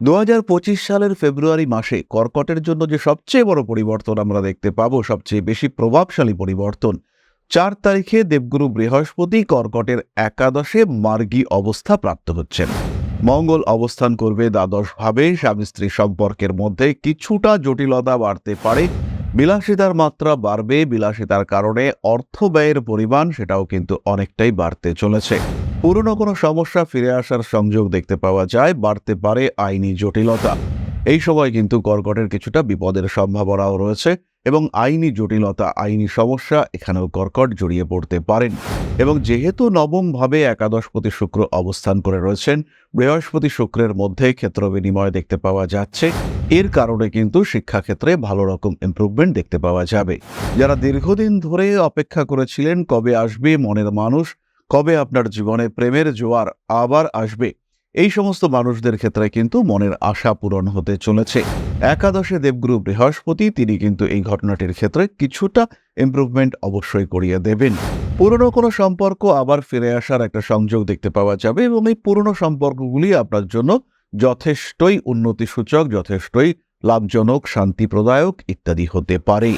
দু হাজার পঁচিশ সালের ফেব্রুয়ারি মাসে কর্কটের জন্য যে সবচেয়ে বড় পরিবর্তন আমরা দেখতে পাবো, সবচেয়ে বেশি প্রভাবশালী পরিবর্তন, চার তারিখে দেবগুরু বৃহস্পতি কর্কটের একাদশে মার্গী অবস্থা প্রাপ্ত হচ্ছেন। মঙ্গল অবস্থান করবে দ্বাদশভাবে, স্বামী স্ত্রী সম্পর্কের মধ্যে কিছুটা জটিলতা বাড়তে পারে, বিলাসিতার মাত্রা বাড়বে, বিলাসিতার কারণে অর্থ ব্যয়ের পরিমাণ সেটাও কিন্তু অনেকটাই বাড়তে চলেছে। পুরনো কোনো সমস্যা ফিরে আসার সংযোগ দেখতে পাওয়া যায়, বাড়তে পারে আইনি জটিলতা। এই সময় কিন্তু কর্কটের কিছুটা বিপদের সম্ভাবনাও রয়েছে এবং আইনি জটিলতা, আইনি সমস্যা এখানেও কর্কট জড়িয়ে পড়তে পারেন। এবং যেহেতু নবমভাবে একাদশপতি শুক্র অবস্থান করে রয়েছেন, বৃহস্পতি শুক্রের মধ্যে ক্ষেত্র বিনিময় দেখতে পাওয়া যাচ্ছে। এর কারণে কিন্তু শিক্ষাক্ষেত্রে ভালো রকম ইমপ্রুভমেন্ট দেখতে পাওয়া যাবে। যারা দীর্ঘদিন ধরে অপেক্ষা করেছিলেন, কবে আসবে, মনের মানুষ কবে আপনার জীবনে প্রেমের জোয়ার আবার আসবে? এই সমস্ত মানুষদের ক্ষেত্রে কিন্তু মনের আশা পূরণ হতে চলেছে। একাদশে দেবগুরু বৃহস্পতি, তিনি কিন্তু এই ঘটনাটির ক্ষেত্রে কিছুটা ইমপ্রুভমেন্ট অবশ্যই করিয়ে দেবেন। পুরনো কোনো সম্পর্ক আবার ফিরে আসার একটা সংযোগ দেখতে পাওয়া যাবে এবং এই পুরনো সম্পর্কগুলি আপনার জন্য যথেষ্টই উন্নতিসূচক, যথেষ্টই লাভজনক, শান্তিপ্রদায়ক ইত্যাদি হতে পারে।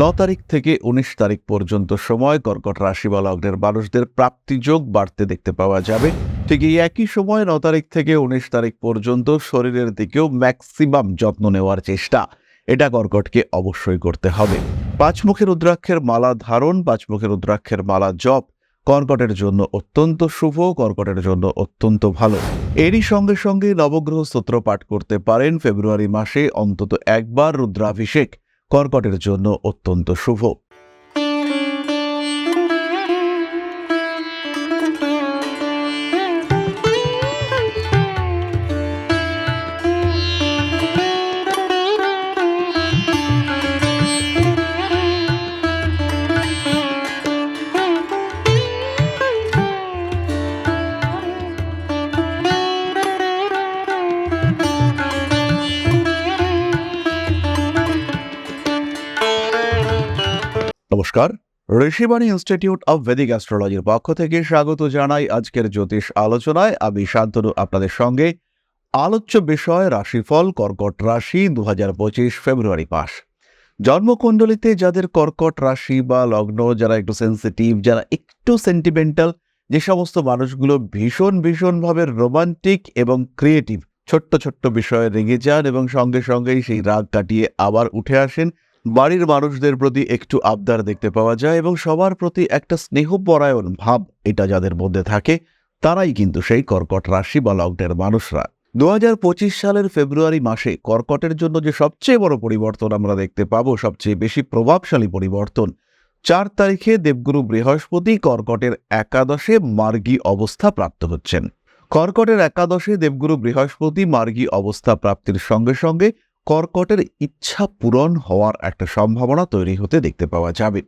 ন তারিখ থেকে উনিশ তারিখ পর্যন্ত সময় কর্কট রাশি বা লগ্নের মানুষদের প্রাপ্তিযোগ বাড়তে দেখতে পাওয়া যাবে। ঠিক এই একই সময় ন তারিখ থেকে উনিশ তারিখ পর্যন্ত শরীরের দিকেও ম্যাক্সিমাম যত্ন নেওয়ার চেষ্টা। এটা কর্কটকে অবশ্যই করতে হবে। পাঁচমুখী রুদ্রাক্ষের মালা ধারণ, পাঁচমুখী রুদ্রাক্ষের মালা জপ কর্কটের জন্য অত্যন্ত শুভ, কর্কটের জন্য অত্যন্ত ভালো। এরই সঙ্গে সঙ্গে নবগ্রহ স্তোত্র পাঠ করতে পারেন। ফেব্রুয়ারি মাসে অন্তত একবার রুদ্রাভিষেক কর্কটের জন্য অত্যন্ত শুভ। নমস্কার। ঋষিবাণী ইনস্টিটিউট অব ভেদিক অ্যাস্ট্রোলজির পক্ষ থেকে স্বাগত জানাই আজকের জ্যোতিষ আলোচনায়। আমি শান্তনু, আপনাদের সঙ্গে। আলোচ্য বিষয় রাশিফল, কর্কট রাশি, দুহাজার পঁচিশ ফেব্রুয়ারি মাস। জন্মকুণ্ডলিতে যাদের কর্কট রাশি বা লগ্ন, যারা একটু সেন্সিটিভ যারা একটু সেন্টিমেন্টাল যে সমস্ত মানুষগুলো ভীষণ, ভীষণভাবে রোমান্টিক এবং ক্রিয়েটিভ ছোট্ট ছোট্ট বিষয়ে রেগে যান এবং সঙ্গে সঙ্গেই সেই রাগ কাটিয়ে আবার উঠে আসেন। বাড়ির মানুষদের প্রতি একটু আবদার দেখতে পাওয়া যায় এবং সবার প্রতি একটা স্নেহপরায়ণ ভাব এটা যাদের মধ্যে থাকে, তারাই কিন্তু সেই কর্কট রাশি বা লগ্নের মানুষরা। দু হাজার পঁচিশ সালের ফেব্রুয়ারি মাসে কর্কটের জন্য যে সবচেয়ে বড় পরিবর্তন আমরা দেখতে পাব, সবচেয়ে বেশি প্রভাবশালী পরিবর্তন, চার তারিখে দেবগুরু বৃহস্পতি কর্কটের একাদশে মার্গী অবস্থা প্রাপ্ত হচ্ছেন। কর্কটের একাদশে দেবগুরু বৃহস্পতি মার্গী অবস্থা প্রাপ্তির সঙ্গে সঙ্গে কর্কটের ইচ্ছা পূরণ হওয়ার একটা সম্ভাবনা তৈরি হতে দেখতে পাওয়া যাবে।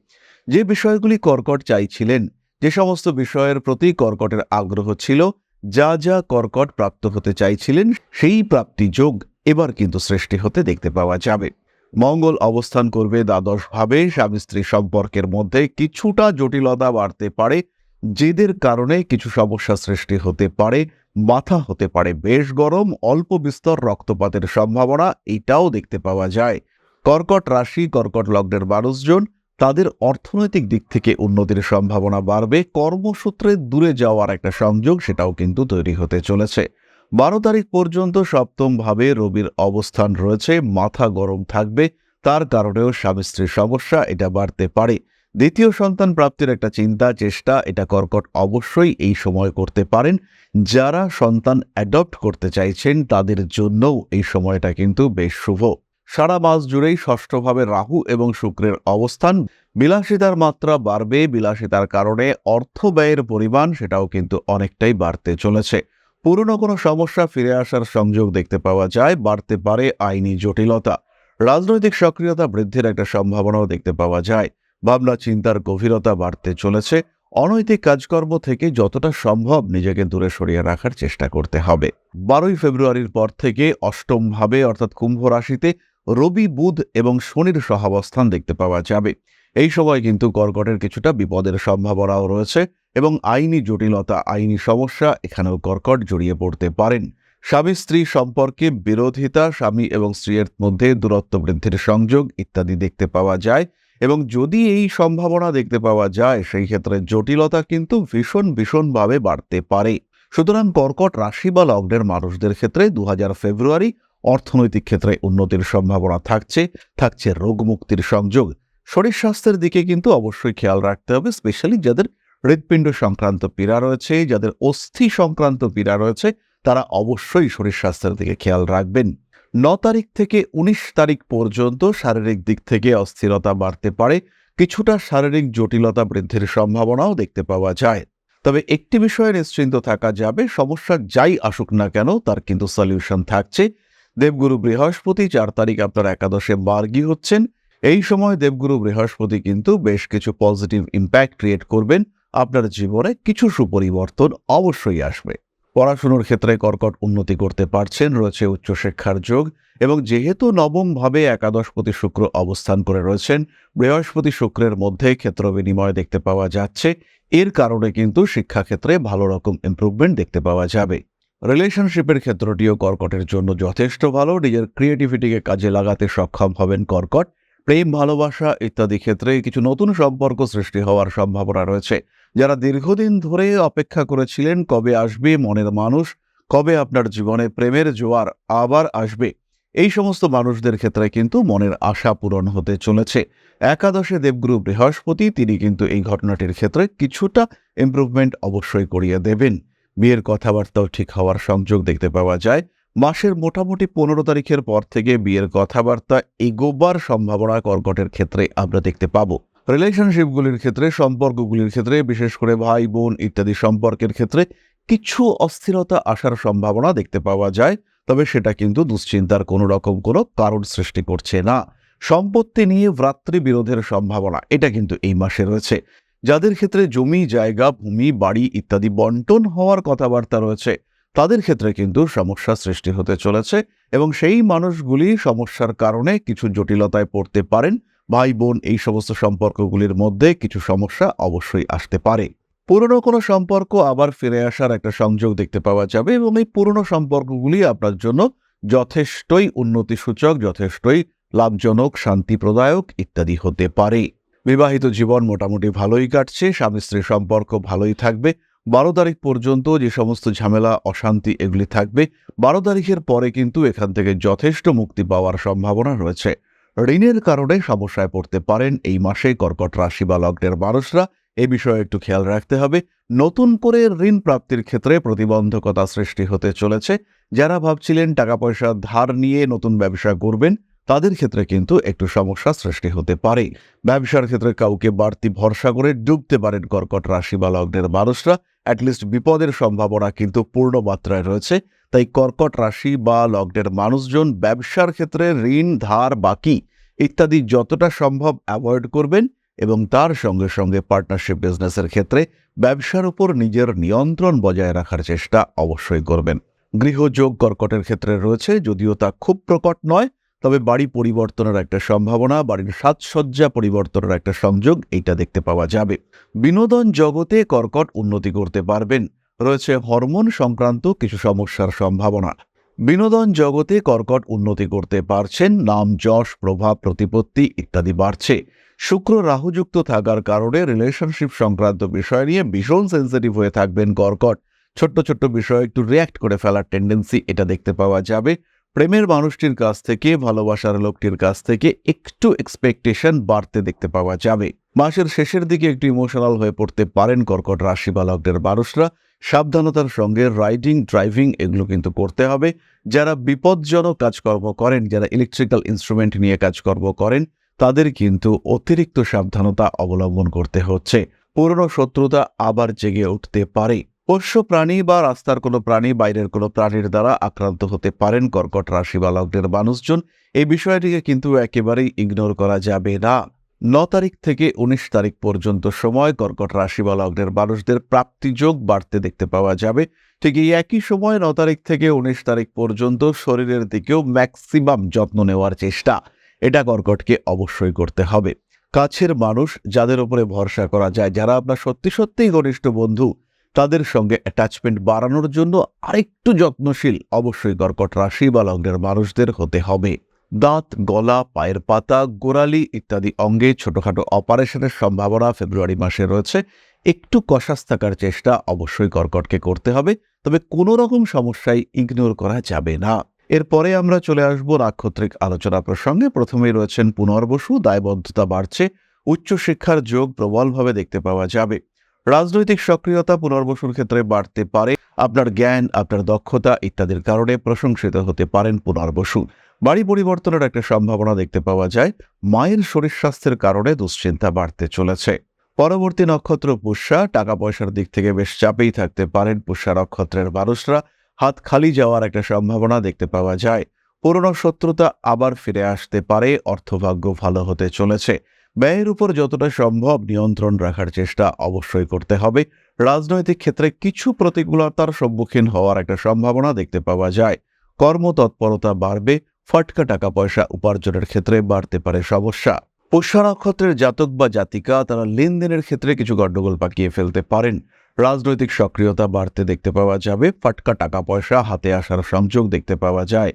যে বিষয়গুলি কর্কট চাইছিলেন, যে সমস্ত বিষয়ের প্রতি কর্কটের আগ্রহ ছিল, যা যা কর্কট প্রাপ্ত হতে চাইছিলেন, সেই প্রাপ্তি যোগ এবার কিন্তু সৃষ্টি হতে দেখতে পাওয়া যাবে। মঙ্গল অবস্থান করবে দ্বাদশভাবে, স্বামী স্ত্রী সম্পর্কের মধ্যে কিছুটা জটিলতা বাড়তে পারে যেদের কারণে কিছু সমস্যা সৃষ্টি হতে পারে মাথা হতে পারে। বেশ গরম, অল্প বিস্তর রক্তপাতের সম্ভাবনা, এটাও দেখতে পাওয়া যায়। কর্কট রাশি, কর্কট লগ্নের মানুষজন, তাদের অর্থনৈতিক দিক থেকে উন্নতির সম্ভাবনা বাড়বে। কর্মসূত্রে দূরে যাওয়ার একটা সংযোগ, সেটাও কিন্তু তৈরি হতে চলেছে। বারো তারিখ পর্যন্ত সপ্তমভাবে রবির অবস্থান রয়েছে। মাথা গরম থাকবে, তার কারণেও স্বামী স্ত্রীর সমস্যা, এটা বাড়তে পারে। দ্বিতীয় সন্তান প্রাপ্তির একটা চিন্তা, চেষ্টা, এটা কর্কট অবশ্যই এই সময় করতে পারেন। যারা সন্তান অ্যাডপ্ট করতে চাইছেন, তাদের জন্যও এই সময়টা কিন্তু বেশ শুভ। সারা মাস জুড়েই ষষ্ঠভাবে রাহু এবং শুক্রের অবস্থান, বিলাসিতার মাত্রা বাড়বে, বিলাসিতার কারণে অর্থ ব্যয়ের পরিমাণ সেটাও কিন্তু অনেকটাই বাড়তে চলেছে। পুরনো কোনো সমস্যা ফিরে আসার সংযোগ দেখতে পাওয়া যায়, বাড়তে পারে আইনি জটিলতা। রাজনৈতিক সক্রিয়তা বৃদ্ধির একটা সম্ভাবনাও দেখতে পাওয়া যায়। ভাবনা, চিন্তার গভীরতা বাড়তে চলেছে। অনৈতিক কাজকর্ম থেকে যতটা সম্ভব নিজেকে দূরে সরিয়ে রাখার চেষ্টা করতে হবে। বারোই ফেব্রুয়ারির পর থেকে অষ্টমভাবে অর্থাৎ কুম্ভ রাশিতে রবি, বুধ এবং শনির সহাবস্থান দেখতে পাওয়া যাবে। এই সময় কিন্তু কর্কটের কিছুটা বিপদের সম্ভাবনাও রয়েছে এবং আইনি জটিলতা, আইনি সমস্যা এখানেও কর্কট জড়িয়ে পড়তে পারেন। স্বামী, স্ত্রী সম্পর্কে বিরোধিতা, স্বামী এবং স্ত্রীর মধ্যে দূরত্ব বৃদ্ধির সংযোগ ইত্যাদি দেখতে পাওয়া যায়। এবং যদি এই সম্ভাবনা দেখতে পাওয়া যায়, সেই ক্ষেত্রে জটিলতা কিন্তু ভীষণ ভীষণভাবে বাড়তে পারে। সুতরাং কর্কট রাশি বা লগ্নের মানুষদের ক্ষেত্রে দু হাজার ফেব্রুয়ারি অর্থনৈতিক ক্ষেত্রে উন্নতির সম্ভাবনা থাকছে থাকছে রোগ মুক্তির সংযোগ। শরীর স্বাস্থ্যের দিকে কিন্তু অবশ্যই খেয়াল রাখতে হবে, স্পেশালি যাদের হৃৎপিণ্ড সংক্রান্ত পীড়া রয়েছে, যাদের অস্থি সংক্রান্ত পীড়া রয়েছে, তারা অবশ্যই শরীর স্বাস্থ্যের দিকে খেয়াল রাখবেন। ন তারিখ থেকে ১৯ তারিখ পর্যন্ত শারীরিক দিক থেকে অস্থিরতা বাড়তে পারে। কিছুটা শারীরিক জটিলতা বৃদ্ধির সম্ভাবনাও দেখতে পাওয়া যায়। তবে একটি বিষয়ে নিশ্চিন্ত থাকা যাবে, সমস্যা যাই আসুক না কেন, তার কিন্তু সলিউশন থাকছে। দেবগুরু বৃহস্পতি, চার তারিখ আপনার একাদশে মার্গী হচ্ছেন। এই সময় দেবগুরু বৃহস্পতি কিন্তু বেশ কিছু পজিটিভ ইম্প্যাক্ট ক্রিয়েট করবেন। আপনার জীবনে কিছু সুপরিবর্তন অবশ্যই আসবে। পড়াশুনোর ক্ষেত্রে কর্কট উন্নতি করতে পারছেন, রয়েছে উচ্চশিক্ষার যোগ এবং যেহেতু নবমভাবে একাদশপতি শুক্র অবস্থান করে রয়েছেন, বৃহস্পতি শুক্রের মধ্যে ক্ষেত্র বিনিময় দেখতে পাওয়া যাচ্ছে। এর কারণে কিন্তু শিক্ষাক্ষেত্রে ভালো রকম ইম্প্রুভমেন্ট দেখতে পাওয়া যাবে। রিলেশনশিপের ক্ষেত্রটিও কর্কটের জন্য যথেষ্ট ভালো। নিজের ক্রিয়েটিভিটিকে কাজে লাগাতে সক্ষম হবেন কর্কট। প্রেম, ভালোবাসা ইত্যাদি ক্ষেত্রে কিছু নতুন সম্পর্ক সৃষ্টি হওয়ার সম্ভাবনা রয়েছে। যারা দীর্ঘদিন ধরে অপেক্ষা করেছিলেন, কবে আসবে, মনের মানুষ, কবে আপনার জীবনে প্রেমের জোয়ার আবার আসবে, এই সমস্ত মানুষদের ক্ষেত্রে কিন্তু মনের আশা পূরণ হতে চলেছে। একাদশে দেবগুরু বৃহস্পতি, তিনি কিন্তু এই ঘটনাটির ক্ষেত্রে কিছুটা ইমপ্রুভমেন্ট অবশ্যই করিয়ে দেবেন। বিয়ের কথাবার্তাও ঠিক হওয়ার সংযোগ দেখতে পাওয়া যায়। মাসের মোটামুটি পনেরো তারিখের পর থেকে বিয়ের কথাবার্তা এগোবার সম্ভাবনা কর্কটের ক্ষেত্রে আমরা দেখতে পাবো। রিলেশনশিপগুলির ক্ষেত্রে, সম্পর্কগুলির ক্ষেত্রে, বিশেষ করে ভাই, বোন ইত্যাদি সম্পর্কের ক্ষেত্রে কিছু অস্থিরতা আসার সম্ভাবনা দেখতে পাওয়া যায়, তবে সেটা কিন্তু দুশ্চিন্তার কোনো রকম কোনো কারণ সৃষ্টি করছে না। সম্পত্তি নিয়ে ভ্রাতৃ বিরোধের সম্ভাবনা, এটা কিন্তু এই মাসে রয়েছে। যাদের ক্ষেত্রে জমি, জায়গা, ভূমি, বাড়ি ইত্যাদি বন্টন হওয়ার কথাবার্তা রয়েছে তাদের ক্ষেত্রে কিন্তু সমস্যা সৃষ্টি হতে চলেছে এবং সেই মানুষগুলি সমস্যার কারণে কিছু জটিলতায় পড়তে পারেন। ভাই, বোন এই সমস্ত সম্পর্কগুলির মধ্যে কিছু সমস্যা অবশ্যই আসতে পারে। পুরনো কোনো সম্পর্ক আবার ফিরে আসার একটা সংযোগ দেখতে পাওয়া যাবে এবং এই পুরনো সম্পর্কগুলি আপনার জন্য যথেষ্টই উন্নতিসূচক, যথেষ্টই লাভজনক, শান্তিপ্রদায়ক ইত্যাদি হতে পারে। বিবাহিত জীবন মোটামুটি ভালোই কাটছে স্বামী স্ত্রীর সম্পর্ক ভালোই থাকবে বারো তারিখ পর্যন্ত যে সমস্ত ঝামেলা, অশান্তি এগুলি থাকবে, বারো তারিখের পরে কিন্তু এখান থেকে যথেষ্ট মুক্তি পাওয়ার সম্ভাবনা রয়েছে। ঋণের কারণে সমস্যায় পড়তে পারেন এই মাসে কর্কট রাশি বা লগ্নের মানুষরা। এ বিষয়ে একটু খেয়াল রাখতে হবে। নতুন করে ঋণ প্রাপ্তির ক্ষেত্রে প্রতিবন্ধকতা সৃষ্টি হতে চলেছে। যারা ভাবছিলেন টাকা পয়সা ধার নিয়ে নতুন ব্যবসা করবেন, তাদের ক্ষেত্রে কিন্তু একটু সমস্যা সৃষ্টি হতে পারে। ব্যবসার ক্ষেত্রে কাউকে বাড়তি ভরসা করে ডুবতে পারেন কর্কট রাশি বা লগ্নের মানুষরা। অ্যাটলিস্ট বিপদের সম্ভাবনা কিন্তু পূর্ণ মাত্রায় রয়েছে। তাই কর্কট রাশি বা লগ্নের মানুষজন ব্যবসার ক্ষেত্রে ঋণ, ধার, বাকি ইত্যাদি যতটা সম্ভব অ্যাভয়েড করবেন এবং তার সঙ্গে সঙ্গে পার্টনারশিপ বিজনেসের ক্ষেত্রে ব্যবসার উপর নিজের নিয়ন্ত্রণ বজায় রাখার চেষ্টা অবশ্যই করবেন। গৃহযোগ কর্কটের ক্ষেত্রে রয়েছে, যদিও তা খুব প্রকট নয়। তবে বাড়ি পরিবর্তনের একটা সম্ভাবনা, বাড়ির সাজসজ্জা পরিবর্তনের একটা সংযোগ এইটা দেখতে পাওয়া যাবে। বিনোদন জগতে কর্কট উন্নতি করতে পারবেন। রয়েছে হরমোন সংক্রান্ত কিছু সমস্যার সম্ভাবনা। বিনোদন জগতে কর্কট উন্নতি করতে পারছেন, নাম, যশ, প্রভাব, প্রতিপত্তি ইত্যাদি বাড়ছে। শুক্র রাহুযুক্ত থাকার কারণে রিলেশনশিপ সংক্রান্ত বিষয় নিয়ে ভীষণ সেন্সিটিভ হয়ে থাকবেন কর্কট। ছোট্ট ছোট্ট বিষয়ে একটু রিয়্যাক্ট করে ফেলার টেন্ডেন্সি এটা দেখতে পাওয়া যাবে। প্রেমের মানুষটির কাছ থেকে, ভালোবাসার লোকটির কাছ থেকে একটু এক্সপেকটেশন বাড়তে দেখতে পাওয়া যাবে। মাসের শেষের দিকে একটু ইমোশনাল হয়ে পড়তে পারেন কর্কট রাশি বা মানুষরা। সাবধানতার সঙ্গে রাইডিং ড্রাইভিং এগুলো কিন্তু করতে হবে। যারা বিপজ্জনক কাজকর্ম করেন, যারা ইলেকট্রিক্যাল ইনস্ট্রুমেন্ট নিয়ে কাজকর্ম করেন, তাদের কিন্তু অতিরিক্ত সাবধানতা অবলম্বন করতে হচ্ছে। পুরনো শত্রুতা আবার জেগে উঠতে পারে। পোষ্য প্রাণী বা রাস্তার কোনো প্রাণী, বাইরের কোনো প্রাণীর দ্বারা আক্রান্ত হতে পারেন কর্কট রাশি বা লগ্নের মানুষজন। এই বিষয়টিকে কিন্তু একেবারেই ইগনোর করা যাবে না। ন তারিখ থেকে উনিশ তারিখ পর্যন্ত সময় কর্কট রাশি বা লগ্নের মানুষদের প্রাপ্তিযোগ বাড়তে দেখতে পাওয়া যাবে। ঠিক এই একই সময় ন তারিখ থেকে উনিশ তারিখ পর্যন্ত শরীরের দিকেও ম্যাক্সিমাম যত্ন নেওয়ার চেষ্টা। এটা কর্কটকে অবশ্যই করতে হবে। কাছের মানুষ যাদের উপরে ভরসা করা যায়, যারা আপনার সত্যি সত্যিই ঘনিষ্ঠ বন্ধু তাদের সঙ্গে অ্যাটাচমেন্ট বাড়ানোর জন্য আরেকটু যত্নশীল অবশ্যই কর্কট রাশি বা লগ্নের মানুষদের হতে হবে। দাঁত, গলা, পায়ের পাতা, গোড়ালি ইত্যাদি অঙ্গে ছোটখাটো অপারেশনের সম্ভাবনা ফেব্রুয়ারি মাসে রয়েছে। একটু কষাস থাকার চেষ্টা অবশ্যই কর্কটকে করতে হবে, তবে কোনো রকম সমস্যায় ইগনোর করা যাবে না। এরপরে আমরা চলে আসব নাক্ষত্রিক আলোচনা প্রসঙ্গে। প্রথমেই রয়েছেন পুনর্বসু, দায়বদ্ধতা বাড়ছে, উচ্চশিক্ষার যোগ প্রবলভাবে দেখতে পাওয়া যাবে। রাজনৈতিক সক্রিয়তা পুনর্বসুর ক্ষেত্রে বাড়তে পারে, আপনার জ্ঞান, আপনার দক্ষতা ইত্যাদির কারণে প্রশংসিত হতে পারেন পুনর্বসু বাড়ি পরিবর্তনের একটা সম্ভাবনা দেখতে পাওয়া যায়, মায়ের শরীর স্বাস্থ্যের কারণে দুশ্চিন্তা বাড়তে চলেছে। পরবর্তী নক্ষত্র পুষ্যা টাকা পয়সার দিক থেকে বেশ চাপেই থাকতে পারেন পুষ্যা নক্ষত্রের মানুষরা। হাত খালি যাওয়ার একটা সম্ভাবনা দেখতে পাওয়া যায়। পুরনো শত্রুতা আবার ফিরে আসতে পারে, অর্থভাগ্য ভালো হতে চলেছে। ব্যয়ের উপর যতটা সম্ভব নিয়ন্ত্রণ রাখার চেষ্টা অবশ্যই করতে হবে। রাজনৈতিক ক্ষেত্রে কিছু প্রতিকূলতার সম্মুখীন হওয়ার একটা সম্ভাবনা দেখতে পাওয়া যায়। কর্মতৎপরতা বাড়বে, ফটকা টাকা পয়সা উপার্জনের ক্ষেত্রে বাড়তে পারে সমস্যা। পুষ্যা নক্ষত্রের জাতক বা জাতিকা তারা লেনদেনের ক্ষেত্রে কিছু গণ্ডগোল পাকিয়ে ফেলতে পারেন। রাজনৈতিক সক্রিয়তা বাড়তে দেখতে পাওয়া যাবে, ফাটকা টাকা পয়সা হাতে আসার সংযোগ দেখতে পাওয়া যায়।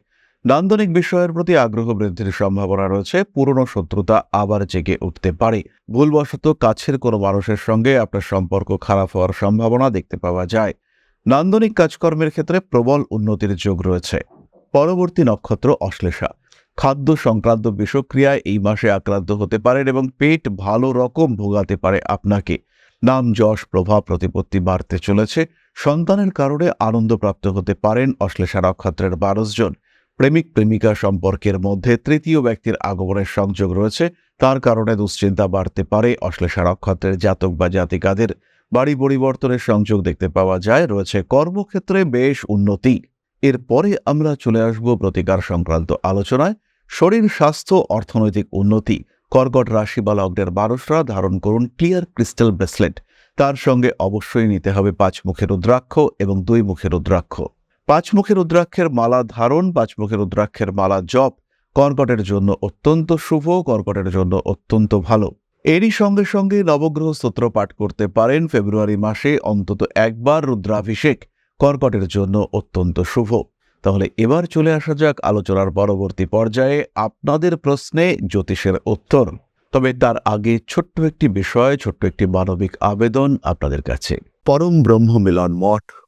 নান্দনিক বিষয়ের প্রতি আগ্রহ বৃদ্ধির সম্ভাবনা রয়েছে। পুরনো শত্রুতা আবার জেগে উঠতে পারে। ভুলবশত কাছের কোনো মানুষের সঙ্গে আপনার সম্পর্ক খারাপ হওয়ার সম্ভাবনা দেখতে পাওয়া যায়। নান্দনিক কাজকর্মের ক্ষেত্রে প্রবল উন্নতির যোগ রয়েছে। পরবর্তী নক্ষত্র অশ্লেষা। খাদ্য সংক্রান্ত বিষক্রিয়ায় এই মাসে আক্রান্ত হতে পারেন এবং পেট ভালো রকম ভোগাতে পারে আপনাকে। নাম যশ প্রভাব প্রতিপত্তি বাড়তে চলেছে। সন্তানের কারণে আনন্দপ্রাপ্ত হতে পারেন অশ্লেষা নক্ষত্রের বারোশ জন। প্রেমিক প্রেমিকা সম্পর্কের মধ্যে তৃতীয় ব্যক্তির আগমনের সংযোগ রয়েছে। তার কারণে দুশ্চিন্তা বাড়তে পারে। অশ্লেষা নক্ষত্রের জাতক বা জাতিকাদের বাড়ি পরিবর্তনের সংযোগ দেখতে পাওয়া যায়। রয়েছে কর্মক্ষেত্রে বেশ উন্নতি। এরপরে আমরা চলে আসব প্রতিকার সংক্রান্ত আলোচনায়। শরীর, স্বাস্থ্য, অর্থনৈতিক উন্নতি। কর্কট রাশি বা লগ্নের মানুষরা ধারণ করুন ক্লিয়ার ক্রিস্টাল ব্রেসলেট। তার সঙ্গে অবশ্যই নিতে হবে পাঁচ মুখের রুদ্রাক্ষ এবং দুই মুখের রুদ্রাক্ষ। পাঁচ মুখের রুদ্রাক্ষের মালা ধারণ পাঁচ মুখের রুদ্রাক্ষের মালা জপ। কর্কটের জন্য অত্যন্ত শুভ, কর্কটের জন্য অত্যন্ত ভালো। এরই সঙ্গে সঙ্গে নবগ্রহ স্তোত্র পাঠ করতে পারেন ফেব্রুয়ারি মাসে অন্তত একবার রুদ্রাভিষেক। কর্কটের জন্য অত্যন্ত শুভ। তাহলে এবার চলে আসা যাক আলোচনার পরবর্তী পর্যায়ে আপনাদের প্রশ্নে জ্যোতিষের উত্তর। তবে তার আগে ছোট্ট একটি বিষয়, ছোট্ট একটি মানবিক আবেদন আপনাদের কাছে। পরম ব্রহ্ম মিলন মঠ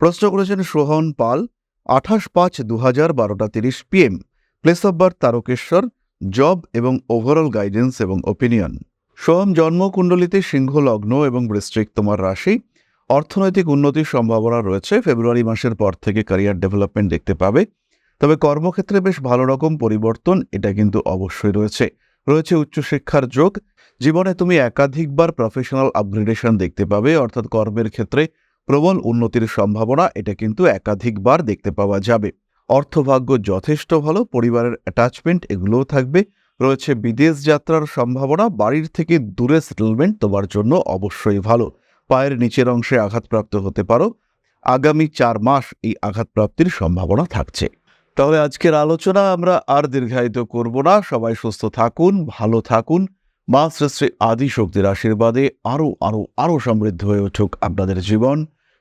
প্রশ্ন করেছেন সোহন পাল, আঠাশ পাঁচ দু হাজার বারোটা তিরিশ PM. Place of birth Tarakeswar job এবং ওভারঅল গাইডেন্স এবং ওপিনিয়ন সোহম জন্মকুণ্ডলিতে সিংহ লগ্ন এবং বৃশ্চিক তোমার রাশি। অর্থনৈতিক উন্নতির সম্ভাবনা রয়েছে, ফেব্রুয়ারি মাসের পর থেকে ক্যারিয়ার ডেভেলপমেন্ট দেখতে পাবে। তবে কর্মক্ষেত্রে বেশ ভালো রকম পরিবর্তন, এটা কিন্তু অবশ্যই রয়েছে। রয়েছে উচ্চশিক্ষার যোগ। জীবনে তুমি একাধিকবার প্রফেশনাল আপগ্রেডেশন দেখতে পাবে, অর্থাৎ কর্মের ক্ষেত্রে প্রবল উন্নতির সম্ভাবনা, এটা কিন্তু একাধিকবার দেখতে পাওয়া যাবে। অর্থভাগ্য যথেষ্ট ভালো, পরিবারের অ্যাটাচমেন্ট এগুলোও থাকবে। রয়েছে বিদেশ যাত্রার সম্ভাবনা, বাড়ির থেকে দূরে সেটেলমেন্ট তোমার জন্য অবশ্যই ভালো। পায়ের নিচের অংশে আঘাতপ্রাপ্ত হতে পারো। আগামী চার মাস এই আঘাতপ্রাপ্তির সম্ভাবনা থাকছে। তাহলে আজকের আলোচনা আমরা আর দীর্ঘায়িত করব না। সবাই সুস্থ থাকুন, ভালো থাকুন। মা শ্রেষ্ঠী আদি শক্তির আশীর্বাদে আরও আরও আরও সমৃদ্ধ হয়ে উঠুক আপনাদের জীবন।